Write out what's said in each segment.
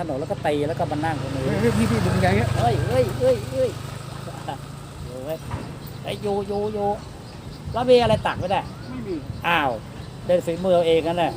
ถนนแล้วก็ตีแล้วก็มานั่งตรงนี้เฮ้ยพี่พี่ดึงยังเงี้ยเฮ้ยเฮ้ยเฮ้ยเฮ้ยอยู่เว้ยไอ้ยอยู่อยู่อยู่แล้วมีอะไรตักไม่ได้ไม่มีอ้าวเดินฝีมือเอาเองนั่นแหละ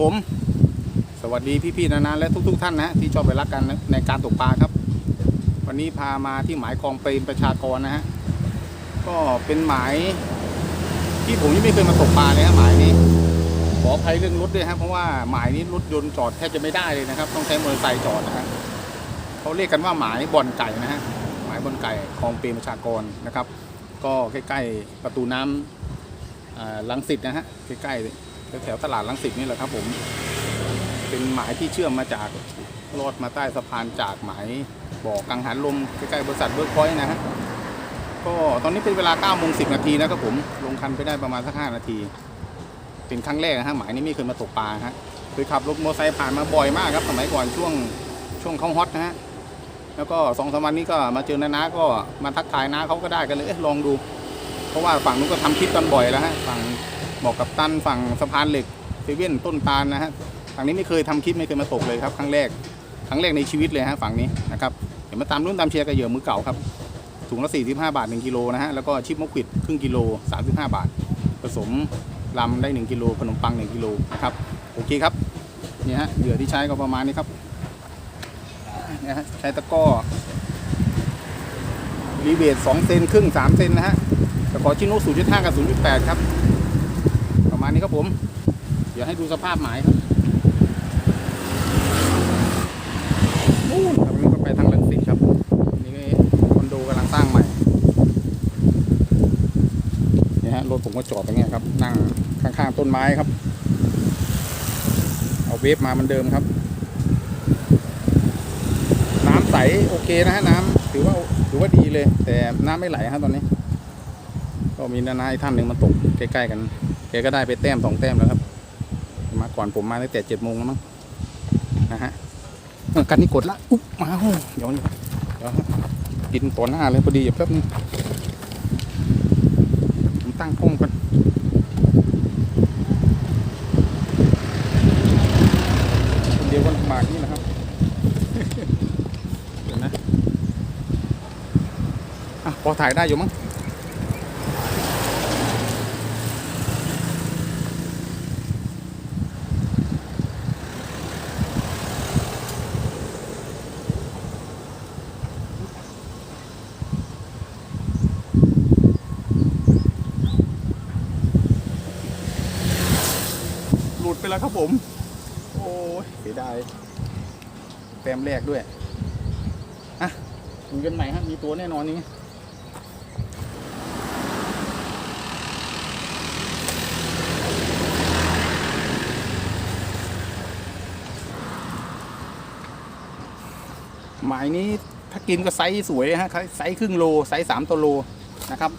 ผม สวัสดีพี่ๆนานาและทุก ๆ ท่านนะที่ชอบไปรักกันในการตกปลาครับ วันนี้พามาที่หมายคลองเปรมประชากรนะฮะก็เป็นหมายที่ผมยังไม่เคยมาตกปลาเลยฮะหมายนี้ ขออภัยเรื่องรถด้วยฮะเพราะว่าหมายนี้รถยนต์จอดแทบจะไม่ได้เลยนะครับ ต้องใช้มอเตอร์ไซค์จอดนะฮะเขาเรียกกันว่าหมายบ่อนไก่นะฮะหมายบ่อนไก่คลองเปรมประชากรนะครับ ก็ใกล้ๆประตูน้ำอ่าลังสิตนะฮะใกล้ๆ แถวตลาดลังสิตนี่แหละครับผม เป็นหมายที่เชื่อมมาจากลอดมาใต้สะพานจากหมายบ่อกังหันลมใกล้ๆบริษัทเบิร์กพอยต์นะฮะก็ตอนนี้เป็นเวลา9โมง10 นาทีนะครับผมลงคันไปได้ประมาณสัก 5 นาที เป็นครั้งแรกนะฮะหมายนี้ไม่เคยมาตกปลาฮะเคยขับรถมอเตอร์ไซค์ผ่านมาบ่อยมากครับ สมัยก่อนช่วงช่วงเขาฮอตนะฮะแล้วก็สองสามวันนี้ก็มาเจอนานาก็มาทักทายน้าเขาก็ได้กันเลยลองดู เพราะว่าฝั่งนู้นก็ทำคลิปกันบ่อยแล้วฮะฝั่ง บอกกับตันฝั่งสะพานเหล็กเซเว่นต้นตาลนะฮะฝั่งนี้ไม่เคยทำคลิปไม่เคยมาตกเลยครับครั้งแรกครั้งแรกในชีวิตเลยฮะฝั่งนี้นะครับเดี๋ยวมาตามรุ่นตามเชียร์กับเหยื่อมือเก่าครับถุงละ45 บาท 1กิโลนะฮะแล้วก็ชิปมะขิดครึ่งกิโล 35 บาท ผสมลำได้ 1กิโลขนมปัง 1กิโลนะครับโอเคครับนี่ฮะเหยื่อที่ใช้ก็ประมาณนี้ครับเนี่ยฮะใช้ตะก้อรีเวท2เซนครึ่ง 3 เซนนะฮะตะขอชิโน่0.5 กับ 0.8 ครับ ประมาณนี้ครับผม เดี๋ยวให้ดูสภาพหมายครับนู่นครับนี่ก็ไปทางลังสิตครับ นี่คอนโดกำลังสร้างใหม่นี่ฮะรถผมก็จอดตรงนี้ครับ นั่งข้างๆต้นไม้ครับ เอาเวฟมาเหมือนเดิมครับ น้ำใสโอเคนะฮะน้ำถือว่าถือว่าดีเลย แต่น้ำไม่ไหลฮะตอนนี้ ก็มีนานาอีกท่านหนึ่งมาตกใกล้ๆกัน แกก็ได้ไปแต้มสองแต้มแล้วครับ มาก่อนผมมาตั้งแต่เจ็ดโมงแล้วมั้งนะฮะกันนี่กดละอุ๊บมาโอ้เดี๋ยวเดี๋ยวกินต่อหน้าเลยพอดีอย่าแป๊บนึงผมตั้งกล้องก่อนเดียวก็ลำบากนี่แหละครับเดี๋ยวนะอะพอถ่ายได้อยู่มั้ง แล้วครับผม โอ้ยเสียดายแต้มแรกด้วย อะดูกันใหม่ฮะมีตัวแน่นอนนี่หมายนี้ถ้ากินก็ไซส์สวยฮะไซส์ครึ่งโลไซส์สามตัวโลนะครับ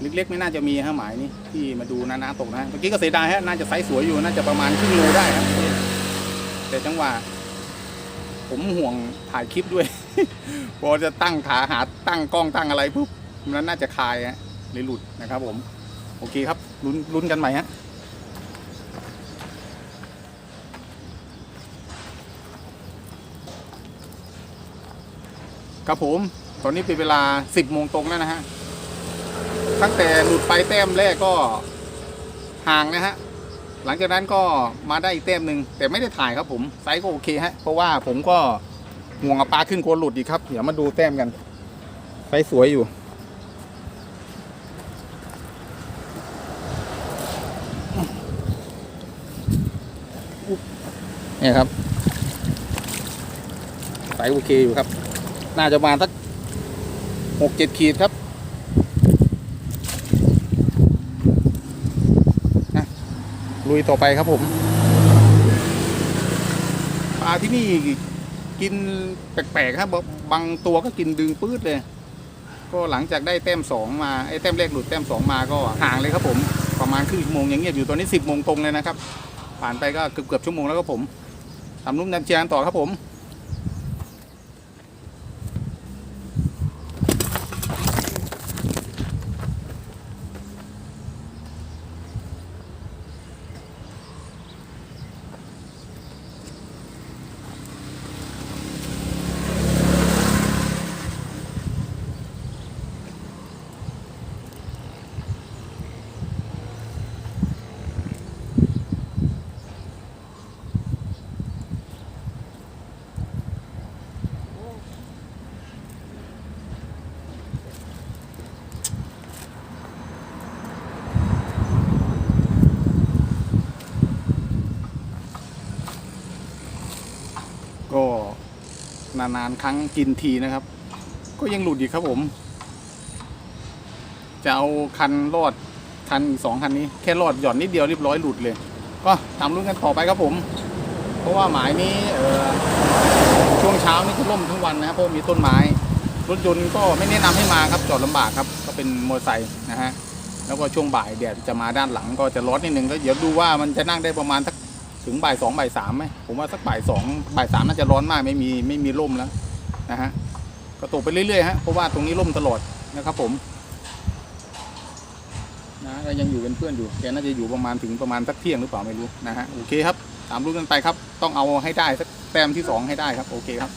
เล็กๆ ไม่น่าจะมีฮะหมายนี้ที่มาดูนานาตกนะเมื่อกี้ก็เสียดายฮะน่าจะไซส์สวยอยู่น่าจะประมาณครึ่งโลได้ครับแต่จังหวะผมห่วงถ่ายคลิปด้วย พอจะตั้งขาหาตั้งกล้องตั้งอะไรปุ๊บมันน่าจะคายฮะเลยหลุดนะครับ ผม โอเคครับลุ้นลุ้นกันใหม่ฮะครับผม ตอนนี้เป็นเวลา 10โมงตรงแล้วนะฮะ ตั้งแต่หลุดไปแต้มแรกก็ห่างนะฮะ หลังจากนั้นก็มาได้อีกแต้มหนึ่งแต่ไม่ได้ถ่ายครับผมไซส์ก็โอเคฮะ เพราะว่าผมก็ห่วงอปลาขึ้นกลัวหลุดอีกครับ เดี๋ยวมาดูแต้มกันไซส์สวยอยู่ เนี่ยครับไซส์โอเคอยู่ครับ น่าจะมาสักหกเจ็ดขีดครับ ลุยต่อไปครับผมปลาที่นี่กินแปลกๆครับบางตัวก็กินดึงปื้ดเลย ก็หลังจากได้แต้มสองมาไอ้แต้มแรกหลุดแต้มสองมาก็ห่างเลยครับผมประมาณครึ่งชั่วโมงยังเงียบอยู่ตอนนี้สิบโมงตรงเลยนะครับ ผ่านไปก็เกือบเกือบๆชั่วโมงแล้วครับผมทำนุ่มน้ำเชียงต่อครับผม ก็ นานๆครั้งกินทีนะครับ ก็ยังหลุดอีกครับผม จะเอาคันรอดคันอีกสองคันนี้แค่รอดหย่อนนิดเดียวเรียบร้อยหลุดเลย ก็ตามรุ่นกันต่อไปครับผม เพราะว่าหมายนี้เออช่วงเช้านี่จะล่มทั้งวันนะครับเพราะมีต้นไม้รถยนต์ก็ไม่แนะนำให้มาครับจอดลำบากครับ ก็เป็นมอเตอร์ไซค์นะฮะแล้วก็ช่วงบ่ายแดดจะมาด้านหลังก็จะร้อนนิดนึงก็เดี๋ยวดูว่ามันจะนั่งได้ประมาณสัก ถึงบ่ายสองบ่ายสามไหมผมว่าสักบ่ายสองบ่ายสามน่าจะร้อนมากไม่มีไม่มีร่มแล้วนะฮะก็ตกไปเรื่อยๆฮะเพราะว่าตรงนี้ร่มตลอดนะครับผมนะก็ยังอยู่เป็นเพื่อนอยู่แกน่าจะอยู่ประมาณถึงประมาณสักเที่ยงหรือเปล่าไม่รู้นะฮะโอเคครับตามรู้กันไปครับ ต้องเอาให้ได้สักแต้มที่สองให้ได้ครับ โอเคครับ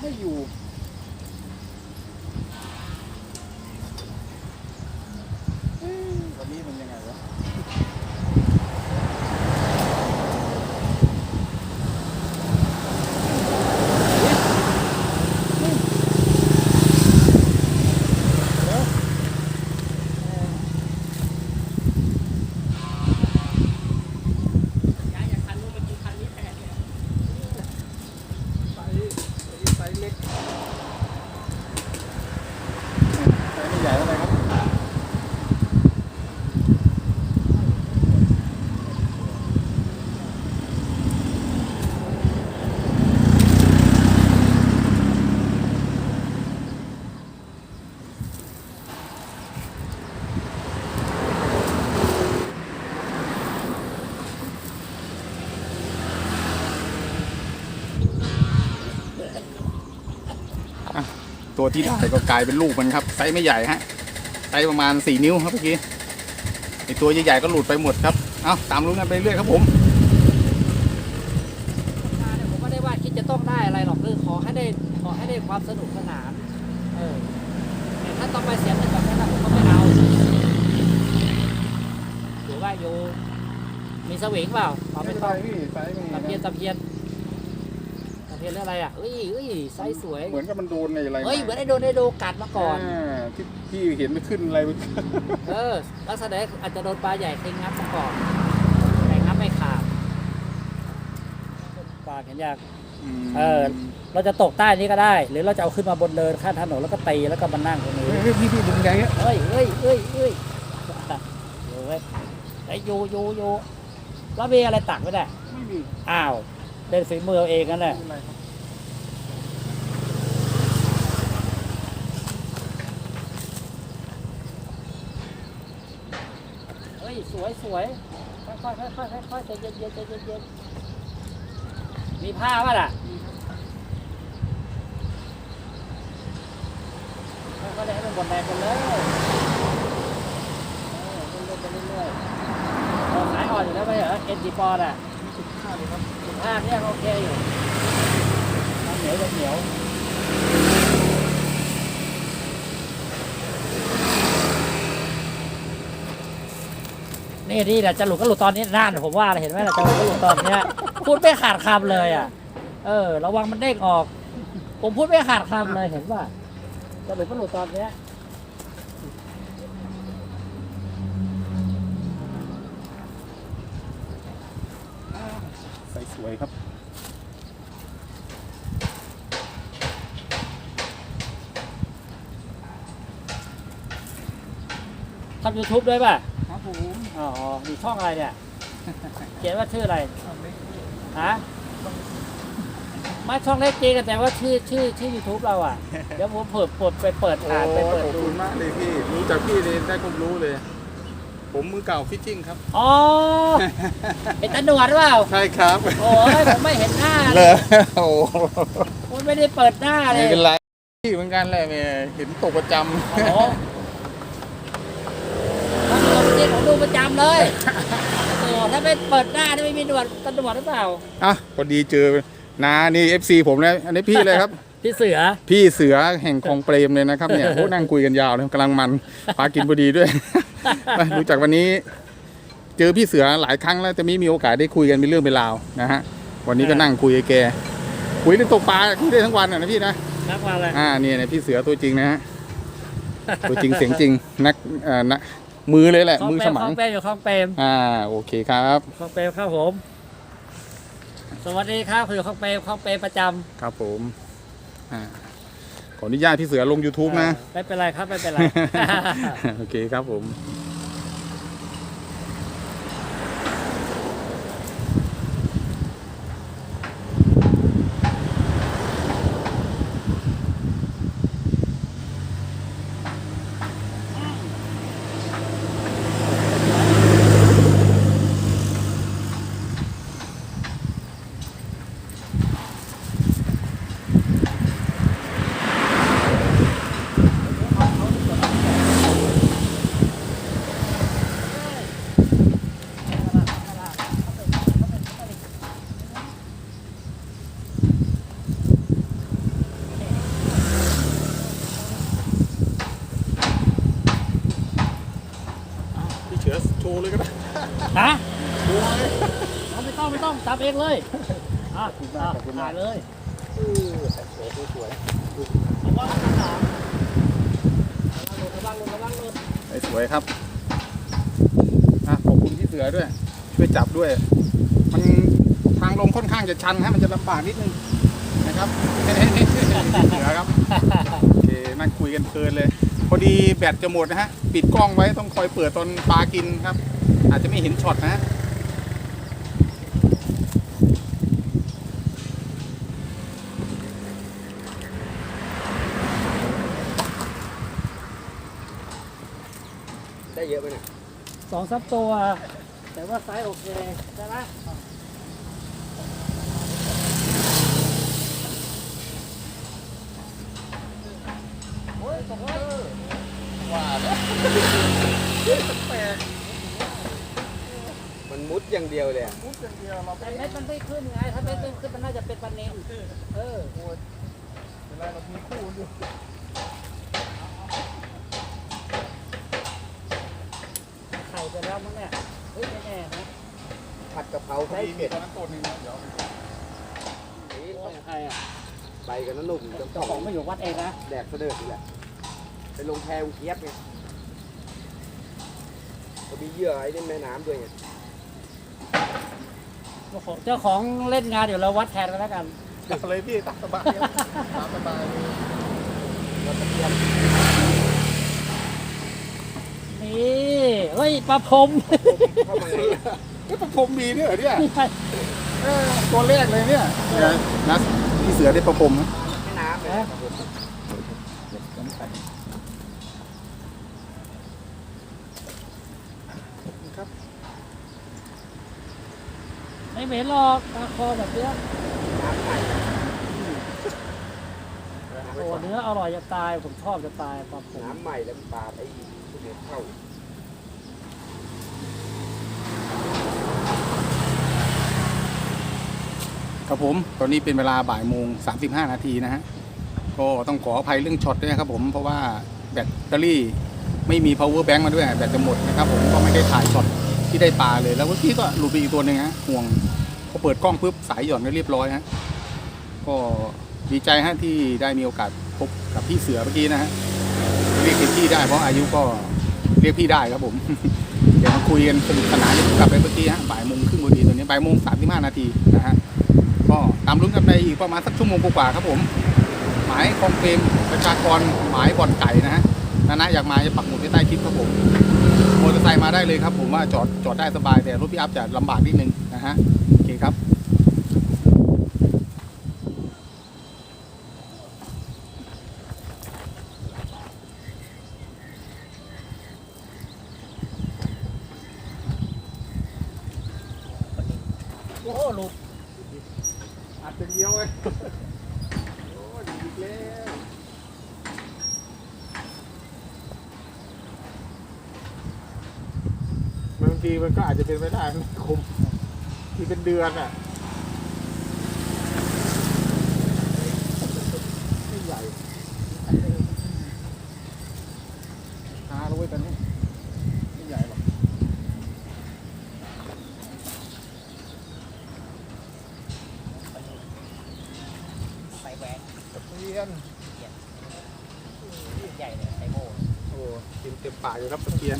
ไม่อยู่เอ๊ะวันนี้มันยังไงวะ ย้ายจากคันนู้นมากินคันนี้แทนเนี่ย ไซส์ไซส์เล็กไซส์ไม่ใหญ่เท่าไหร่ครับ ตัวที่ได้ก็กลายเป็นลูกมันครับไซส์ไม่ใหญ่ฮะไซส์ประมาณสี่นิ้วครับเมื่อกี้ไอตัวใหญ่ๆก็หลุดไปหมดครับเอาตามรู้กันไปเรื่อยครับผมมาเนี่ยผมไม่ได้ว่าคิดจะต้องได้อะไรหรอกคือขอให้ได้ขอให้ได้ความสนุกสนานเออแต่ถ้าต้องไปเสียเงินแบบนั้นนะผมก็ไม่เอาหรือว่าอยู่มีสวิงเปล่าเอาไม่ต้องพี่ไซส์ตะเพียนตะเพียนตะเพียนเรื่องอะไรอะเอ้ยเอ้ยไซส์สวยเหมือนกับมันโดนในอะไรเฮ้ยเหมือนไอ้โดนไอ้โดกัดมาก่อนาที่พี่เห็นมันขึ้นอะไรเออลักษณะอาจจะโดนปลาใหญ่เคยงับมาก่อนแต่งับไม่ขาดปลาเห็นยากเออ เราจะตกใต้นี้ก็ได้ หรือเราจะเอาขึ้นมาบนเนินข้างถนนแล้วก็ตีแล้วก็มานั่งตรงนี้เฮ้ยพี่พี่ดึงไงเนี่ยเฮ้ยเฮ้ยเฮ้ยเฮ้ยอยู่เว้ยไอ้ยูยูยูแล้วมีอะไรตักไม่ได้ไม่มีอ้าวเล่นฝีมือเอาเองนั่นแหละ อะไรครับ เฮ้ย สวยค่อยค่อยค่อยค่อยค่อยค่อยใจเย็นเย็นใจเย็นเย็นมีผ้าป่ะล่ะค่อยๆเล่นให้มันบนแรงกันเลยเล่นๆไปเรื่อยๆเราสายอ่อนอยู่แล้วไม่เหรอเอ็นจีปอนด์อะสิบห้าเลยครับสิบห้าเนี่ยโอเคอยู่น้ำเหนียวจะเหนียว นี่นี่แหละจะหลุดก็หลุดตอนนี้นั่นผมว่าเห็นไหมล่ะจะหลุดก็หลุดตอนเนี้ยพูดไม่ขาดคำเลยอะ เออ ระวังมันเด้งออก ผมพูดไม่ขาดคำเลยเห็นว่าจะหลุดก็หลุดตอนเนี้ยใส่สวยครับทำยูทูบด้วยป่ะ อ๋ออยู่ช่องอะไรเนี่ย เขียนว่าชื่ออะไรฮะไม่ช่องเล็กจริงอะแต่ว่าชื่อชื่อชื่อยูทูบเราอะ เดี๋ยวผมเปิดเปิดไปเปิดอ่านไปเปิดขอบดูคุณมากเลยพี่ รู้จากพี่เลยได้ความรู้เลย ผมมือเก่าฟิชชิ่งครับ อ๋อเป็นตาหนวดหรือเปล่า ใช่ครับ โอ้ยผมไม่เห็นหน้าเลเลยยโอ้ผมไม่ได้เปิดหน้าเลไม่ยเป็นไรพี่เหมือนกันแหละแม่เห็นตกประจโอ้โหถ้าดูจริง ผมดูประจำเลยโอ้โหถ้าไม่เปิดหน้านี่ไม่มีหนวดตาหนวดหรือเปล่าำอะพอดีเจอนานี่ FC ผมนะอันนี้พี่เลยครับ พี่เสือ พี่เสือแห่งคลองเปรมเลยนะครับเนี่ยโอ้นั่งคุยกันยาวเลยกำลังมันปลากินพอดีด้วยมารู้จักวันนี้ เจอพี่เสือหลายครั้งแล้วจะไม่มีโอกาสได้คุยกันเป็นเรื่องเป็นราวนะฮะวันนี้ก็นั่งคุยกับแกคุยเรื่องตกปลาคุยได้ทั้งวันอะนะพี่นะนักมาเลยอ่าเนี่ยเนี่ยพี่เสือตัวจริงนะฮะตัวจริงเสียงจริงนักเอ่อนัก มือเลยแหละคลองมือเปรสมมัคลงองเปรมอยู่คลองเปรมอ่าโอเคครับคลองเปรมครับผม สวัสดีครับคือคลองเปรมคลองเปรมประจำครับผมอ่าขออนุญาตพี่เสือลง YouTube นะเออไม่เป็นไรครับ ไม่เป็นไร โอเคครับผม ฮะเอาไม่ต้องไม่ต้องจับเองเลยอะอะถ่ายเลยระวังกระดาษระวังลงระวังลงสวยครับอะขอบคุณพี่เสือด้วย ช่วยจับด้วย มันทางลงค่อนข้างจะชันฮะมันจะลำบากนิดนึงนะครับพี่เสือครับโอเคนั่งคุยกันเพลินเลย พอดีแบตจะหมดนะฮะ ปิดกล้องไว้ต้องคอยเปิดตอนปลากินครับ อาจจะไม่เห็นช็อตนะฮะได้เยอะไหมเนี่ยสองสามตัว แต่ว่าไซส์โอเคใช่ไหมโอ้ยสองร้อย มันมุดอย่างเดียวเลยอะแต่เม็ดมันไม่ขึ้นไง ถ้าเม็ดไม่ขึ้นมันน่าจะเป็นปันเนมเออไข่ไปแล้วมั้งเนี่ย เฮ้ยไม่แน่นะ ผัดกะเพราพอไส้ดีมีเผ็ดตัวนั้นตัวหนึ่งนะเดี๋ยวนี่โอ้ยใครอะไปกันนะหนุ่มเจ้าเจ้าของไม่อยู่วัดเองนะ แดกเสด็จนี่แหละไปลงแพวเคียบไงก็มีเหยื่อไอ้นี่แม่น้ำด้วยไง เจ้าของเจ้าของเล่นงานเดี๋ยวเราวัดแทนกันแล้วกันตักเลยพี่ตักสบายครับตามสบายเราตะเกียบนี่เฮ้ยปลาพรมเข้ยประพรมมีเนี่ยเหรอเนี่ยตัวแรกเลยเนี่ยนะพี่เสือได้ประพรมนะแม่น้ำเลยนะครับผม ครับ ไม่ เหม็นหรอกปลาคอแบบเนี้ยโอ้เนื้ออร่อยจะตาย ผมชอบจะตายปลาพรมน้ำใหม่แล้วปลาไอ้ทุเรียนเข้าครับผม ตอนนี้เป็นเวลาบ่ายโมง35 นาทีนะฮะ ก็ต้องขออภัยเรื่องช็อตด้วยนะครับผม เพราะว่าแบตเตอรี่ไม่มี power bank มาด้วย แบตจะหมดนะครับผม ก็ไม่ได้ถ่ายช็อต ที่ได้ปลาเลย แล้วเมื่อกี้ก็หลุดไปอีกตัวหนึ่งฮะห่วงพอเปิดกล้องปุ๊บสายหย่อนก็เรียบร้อยฮะก็ดีใจฮะที่ได้มีโอกาสพบกับพี่เสือเมื่อกี้นะฮะเรียกพี่ได้เพราะอายุก็เรียกพี่ได้ครับผม เดี๋ยวมาคุยกันสนุกสนานกลับไปเมื่อกี้ฮะบ่ายโมงครึ่งพอดีตอนนี้บ่ายโมงสามสิบห้านาทีนะฮะก็ตามลุ้นกันไปอีกประมาณสักชั่วโมงกว่าครับผม หมายคองเปรมประชากรหมายบ่อนไก่นะฮะนะนะอยากมาจะปักหมุดไว้ใต้คลิปครับผม ไซค์มาได้เลยครับ ผมว่าจอดจอดได้สบายแต่รถพี่อัพจะลำบากนิดนึงนะฮะโอเคครับโอ้โหลุดอัดเป็นเดียวเลยโอ้ยอีกแล้ว บางทีมันก็อาจจะเป็นไม่ได้ไม่คุ้มที่เป็นเดือนอะไม่ใหญ่หาแล้วเว้ยตอนนี้ไม่ใหญ่หรอกใส่แหวนตะเพียนใหญ่เลยใส่โม่โอ้กินเต็มปากอยู่ครับตะเพียน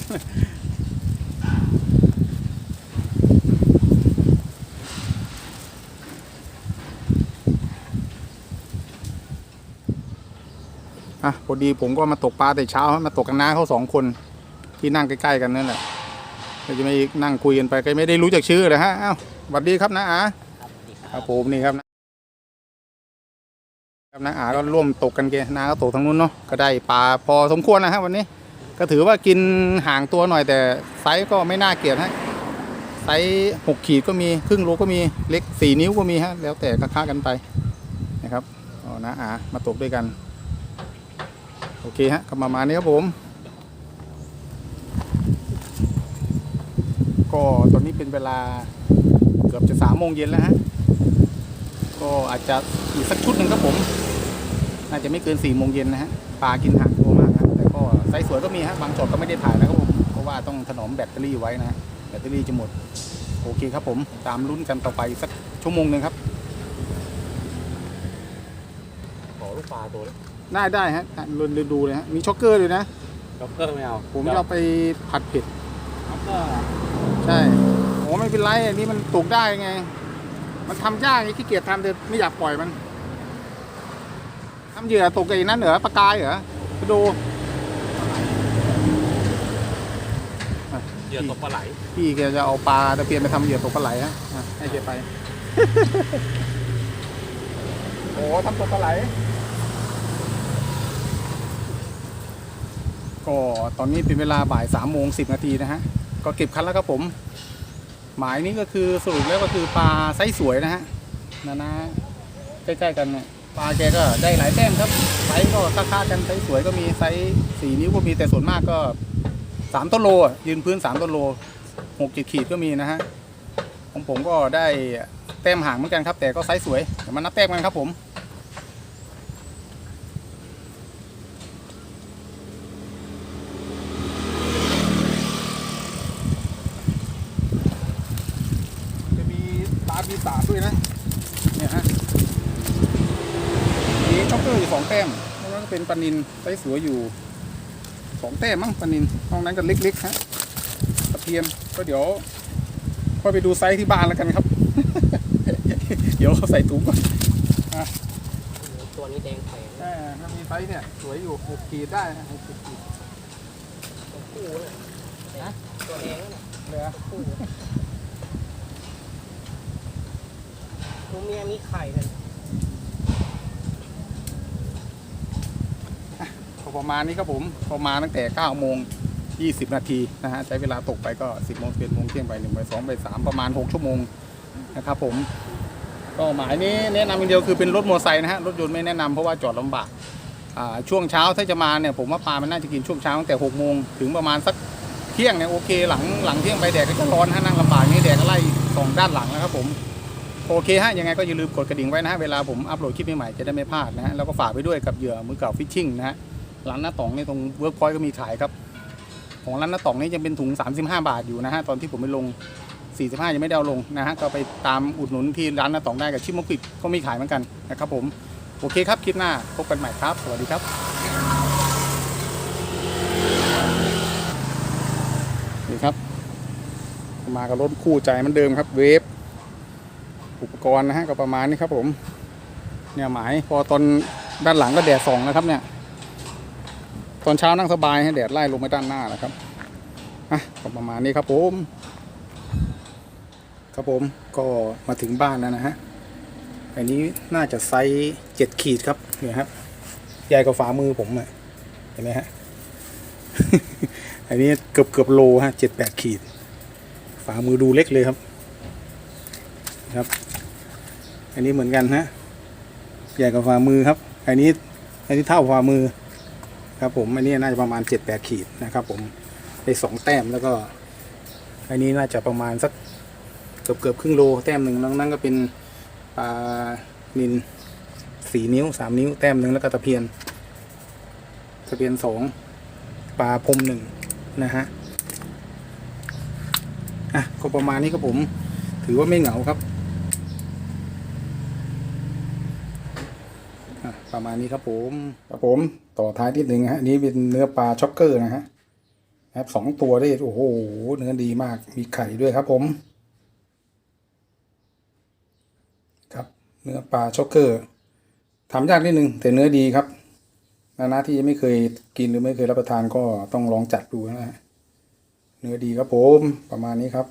อะพอดีผมก็มาตกปลาแต่เช้าฮะมาตกกันน้าเขาสองคนที่นั่งใกล้ๆกันนั่นแหละเราจะไม่นั่งคุยกันไปก็ไม่ได้รู้จักชื่อเลยฮะอ้าวสวัสดีครับนะอาครับดีคครัรับบผมนี่ครับครับนะอาก็ร่วมตกกันเกนาก็ตกทางนู้นเนาะก็ได้ปลาพอสมควรนะฮะวันนี้ ก็ถือว่ากินห่างตัวหน่อยแต่ไซส์ก็ไม่น่าเกลียดฮะไซส์หกขีดก็มีครึ่งโลก็มีเล็กสี่นิ้วก็มีฮะแล้วแต่ค่าๆกันไปนะครับอ๋อนะอามาตกด้วยกัน โอเคฮะก็ประมาณนี้ครับผม ก็ตอนนี้เป็นเวลาเกือบจะสามโมงเย็นแล้วฮะ ก็อาจจะอีกสักชุดหนึ่งครับผม น่าจะไม่เกิน4ี่โมงเย็นนะฮะ ปลากินห่างตัวมากนะแต่ก็ไซส์สวยก็มีฮะ บางช็อตก็ไม่ได้ถ่ายนะครับผม เพราะว่าต้องถนอมแบตเตอรี่ไว้นะฮะแบตเตอรี่จะหมด โอเคครับผม ตามลุ้นกันต่อไปสักชั่วโมงหนึ่งครับ ขอลูกปลาตัวเล็ก ได้ได้ฮะลุนดูเลยฮะมีช็อกเกอร์เลยนะด็อกเกอร์ไม่เอาผมจะเอาไปผัดเผ็ดแล้วก็ใช่โอ้ไม่เป็นไรอันนี้มันตกได้ไง มันทำยากไงขี้เกียจทำแต่ไม่อยากปล่อยมันทำเหยื่อตกไอ้นั่นเหรอปลากายเหรอไปดูเหยื่อตกปลาไหลพี่แกจะเอาปลาตะเพียนไปทำเหยื่อตกปลาไหลฮะอะให้แกไปโอ้ทำตกปลาไหล ก็ตอนนี้เป็นเวลาบ่ายสามโมงสิบนาทีนะฮะ ก็เก็บคันแล้วครับผม หมายนี้ก็คือสรุปแล้วก็คือปลาไซส์สวยนะฮะนะนะใกล้ๆกันเนี่ยปลาแกก็ได้หลายแต้มครับไซส์ก็ค่าๆกันไซส์สวยก็มีไซส์สี่นิ้วก็มีแต่ส่วนมากก็สามต้นโลยืนพื้นสามต้นโลหกเจ็ดขีดก็มีนะฮะของผมก็ได้แต้มห่างเหมือนกันครับ แต่ก็ไซส์สวยเดี๋ยวมานับแต้มกันครับผม จะมีปลาปีศาจด้วยนะ เนี่ยฮะมีช็อกเกอร์อยู่สองแต้มแล้วก็ เป็นปลานินไซส์สวยอยู่สองแต้มมั้งปลานินตรงนั้นก็เล็กๆฮะตะเพียนก็เดี๋ยวค่อยไปดูไซส์ที่บ้านแล้วกันครับ เดี๋ยวใส่ถุงก่อนตัวนี้แดงแผงอ่าถ้ามีไซส์เนี่ยสวยอยู่หกขีดได้นะหกขีดคู่เลยนะตัวแดงเนี่ยเลยอะคู่ตัวเมียมีไข่เลย ประมาณนี้ครับผมประมาณตั้งแต่9โมง20 นาทีนะฮะใช้เวลาตกไปก็ 10โมง11โมงเที่ยงไป1ไป2ไป3ประมาณ 6 ชั่วโมงนะครับผมก็หมายนี้แนะนำอย่างเดียวคือเป็นรถมอเตอร์ไซค์นะฮะรถยนต์ไม่แนะนำเพราะว่าจอดลำบากอ่าช่วงเช้าถ้าจะมาเนี่ยผมว่าปลามันน่าจะกินช่วงเช้าตั้งแต่6โมงถึงประมาณสักเที่ยงเนี่ยโอเคหลังหลังเที่ยงไปแดดก็จะร้อนฮะนั่งลำบากนี่แดดก็ไล่สองด้านหลังนะครับผมโอเคฮะยังไงก็อย่าลืมกดกระดิ่งไว้นะฮะเวลาผมอัปโหลดคลิปใหม่ๆจะได้ไม่พลาดนะฮะแล้วก็ฝากไปด้วยกับเหยื่อมือเก่าฟิชชิ่งนะฮะ ร้านหน้าต๋องนี่ตรงเวิร์กพอยต์ก็มีขายครับ ของร้านหน้าต๋องนี่ยังเป็นถุง 35 บาทอยู่นะฮะตอนที่ผมไปลง 45 ยังไม่ได้เอาลงนะฮะก็ไปตามอุดหนุนที่ร้านหน้าต๋องได้กับชิมมกิก็มีขายเหมือนกันนะครับผมโอเคครับคลิปหน้าพบกันใหม่ครับ สวัสดีครับนี่ครับ มากับรถคู่ใจมือนเดิมครับ เวฟอุปกรณ์นะฮะก็ประมาณนี้ครับผม เนี่ยหมายพอตอนด้านหลังก็แดดส่องนะครับเนี่ย ตอนเช้านั่งสบายให้แดดไล่ลงไปด้านหน้านะครับอะประมาณนี้ครับผม ครับผมก็มาถึงบ้านแล้วนะฮะอันนี้น่าจะไซส์เจ็ดขีดครับเนี่ยครับใหญ่กว่าฝ่ามือผมอะเห็นไหมฮะอันนี้เกือบเกือบโลฮะเจ็ดแปดขีด ฝ่ามือดูเล็กเลยครับ ครับ อันนี้เหมือนกันฮะใหญ่กว่าฝ่ามือครับ อันนี้อันนี้เท่าฝ่ามือ ครับผมอันนี้น่าจะประมาณเจ็ดแปดขีดนะครับผมได้สองแต้มแล้วก็ อันนี้น่าจะประมาณสักเกือบเกือบครึ่งโลแต้มหนึ่งนั่นก็เป็นปลานินสี่นิ้วสามนิ้วแต้มหนึ่งแล้วก็ตะเพียนตะเพียนสองปลาพรมหนึ่งนะฮะอะก็ประมาณนี้ครับผม ถือว่าไม่เหงาครับอะ ประมาณนี้ครับผมครับผมต่อท้ายนิดหนึ่งฮะนนี้เป็นเนื้อปลาช็อกเกอร์นะฮะครับสองตัวได้โอ้โหเนื้อดีมากมีไข่ด้วยครับผม ครับเนื้อปลาช็อกเกอร์ทำยากนิดนึงแต่เนื้อดีครับนานาที่ยังไม่เคยกินหรือไม่เคยรับประทานก็ต้องลองจัดดูนะฮะเนื้อดีครับผมประมาณนี้ครับ